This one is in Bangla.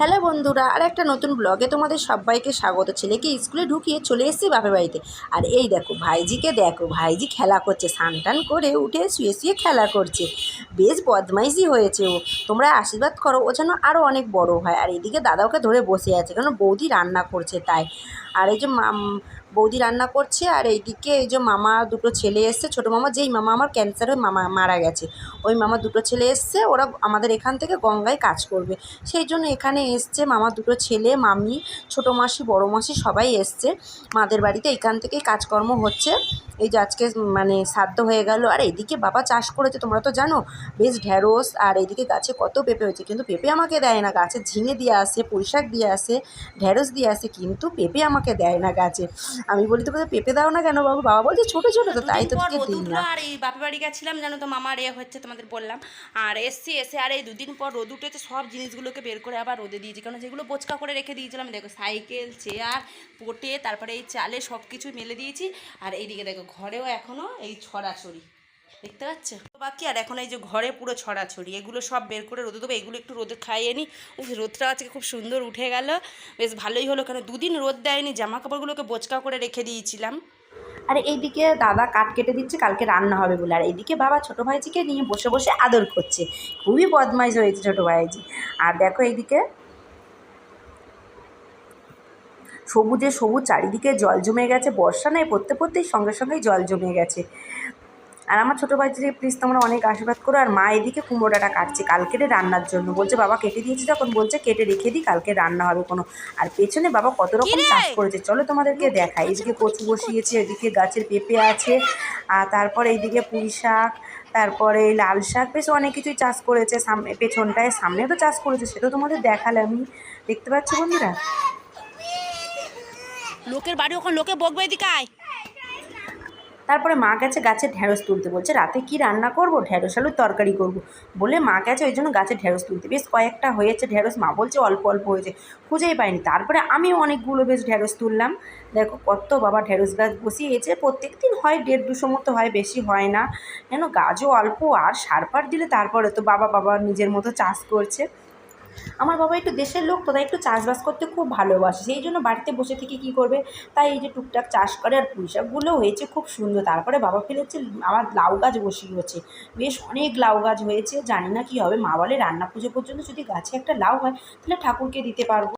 হ্যালো বন্ধুরা, আর একটা নতুন ব্লগে তোমাদের সবাইকে স্বাগত। ছেলেকে স্কুলে ঢুকিয়ে চলে এসেছি বাপের বাড়িতে। আর এই দেখো, ভাইজিকে দেখো, ভাইজি খেলা করছে টান করে উঠে শুয়ে শুয়ে খেলা করছে। বেশ বদমাইশি হয়েছে ও। তোমরা আশীর্বাদ করো, ও যেন আরও অনেক বড় হয়। আর এদিকে দাদা ওকে ধরে বসে আছে কারণ বৌদি রান্না করছে তাই। আর এই যে বৌদি রান্না করছে আর এইদিকে এই যে মামা দুটো ছেলে এসছে, ছোটো মামা, যেই মামা আমার ক্যান্সার হয়ে মামা মারা গেছে। ওই মামা দুটো ছেলে এসছে, ওরা আমাদের এখান থেকে গঙ্গায় কাজ করবে। সেই জন্য এখানে এসছে মামা দুটো ছেলে, মামি, ছোটো মাসি, বড়ো মাসি সবাই এসছে। মাদের বাড়িতে এখান থেকেই কাজকর্ম হচ্ছে। এই যে আজকে মানে সাধ্য হয়ে গেল। আর এইদিকে বাবা চাষ করেছে, তোমরা তো জানো, বেশ ঢ্যাঁড়স, আর এইদিকে গাছে কত পেঁপে হয়েছে। কিন্তু পেঁপে আমাকে দেয় না, গাছে ঝিঙে দিয়ে আসে, পুঁইশাক দিয়ে আসে, ঢ্যাঁড়স দিয়ে আসে, কিন্তু পেঁপে আমাকে দেয় না গাছে। আমি বলি তোকে পেঁপে দাও না কেন বাবু? বাবা বলছে ছোটো ছোটো তো তাই তো দিই না। আর এই বাপের বাড়ি গেছিলাম জানো তো মামার এ হচ্ছে তোমাদের বললাম। আর এসছি এসে আর এই দুদিন পর রোদ উঠেছে সব জিনিসগুলোকে বের করে আবার রোদে দিয়েছি। কারণ যেগুলো বোচকা করে রেখে দিয়েছিলাম দেখো সাইকেল চেয়ার পোটে তারপরে এই চালে সব কিছু মেলে দিয়েছি। আর এইদিকে দেখো ঘরেও এখনও এই ছড়াছড়ি। দেখতে পাচ্ছ? বাকি আর এখন এই যে ঘরে পুরো ছড়াছড়ি এগুলো সব বের করে রোদে দেবো এগুলো একটু রোদে খাইয়ে নিই উফ, রোদটা আজকে খুব সুন্দর উঠে গেল। বেশ ভালোই হলো কারণ দুদিন রোদ দেয়নি জামা কাপড়গুলোকে বোচকা করে রেখে দিয়েছিলাম। আর এইদিকে দাদা কাঠ কেটে দিচ্ছে কালকে রান্না হবে বলে। আর এইদিকে বাবা ছোটো ভাইজিকে নিয়ে বসে বসে আদর করছে। খুবই বদমাইশ হয়েছে ছোটো ভাইজি। আর দেখো এইদিকে সবুজে সবুজ চারিদিকে জল জমে গেছে। বর্ষা নেই পড়তে পড়তেই সঙ্গে সঙ্গেই জল জমে গেছে। আর আমার ছোটো ভাইজিকে প্লিজ তোমরা অনেক আশীর্বাদ করো আর মা এদিকে কুমড়োটা কাটছে কালকেরে রান্নার জন্য। বলছে বাবা কেটে দিয়েছে যখন? বলছে কেটে রেখে দিই কালকে রান্না হবে কোনো। আর পেছনে বাবা কত রকম? চাষ করেছে। চলো তোমাদেরকে দেখাই। এদিকে কচু বসিয়েছে এদিকে গাছের পেঁপে আছে আর তারপরে এইদিকে পুঁই শাক তারপরে লাল শাক। বেশ অনেক কিছুই চাষ করেছে সামনে পেছনটায় সামনে তো চাষ করেছে সেটা তোমাদের দেখালে আমি দেখতে পাচ্ছি বন্ধুরা? লোকের বাড়ি ওখানে লোকে বকবে এদিকে তারপরে মা গেছে গাছে ঢ্যাঁড়স তুলতে। বলছে, রাতে কি রান্না করব? ঢ্যাঁড়স আলুর তরকারি করব। বলে মা গেছে, ওই জন্য গাছে ঢ্যাঁড়স তুলতে। বেশ কয়েকটা হয়েছে ঢ্যাঁড়স মা বলছে, অল্প অল্প হয়েছে, খুঁজেই পাইনি। তারপরে আমিও অনেকগুলো বেশ ঢ্যাঁড়স তুললাম। দেখো কত বাবা ঢ্যাঁড়স গাছ বসিয়েছে প্রত্যেক দিন হয় দেড় দুশো মতো হয়, বেশি হয় না। কেন গাছও অল্প, আর সার ফার দিলে তারপরে তো বাবা বাবা নিজের মতো চাষ করছে। আমার বাবা একটু দেশের লোক, তো তাই একটু চাষবাস করতে খুব ভালোবাসে। সেই জন্য বাড়িতে বসে থেকে কী করবে? তাই এই যে টুকটাক চাষ করে আর পুঁইশাকগুলো হয়েছে খুব সুন্দর। তারপরে বাবা ফেলেছে আমার লাউ গাছ বসিয়েছে বেশ অনেক লাউ গাছ হয়েছে, জানি না কী হবে। মা বলে, রান্না পুজো পর্যন্ত যদি গাছে একটা লাউ হয়, তাহলে ঠাকুরকে দিতে পারব।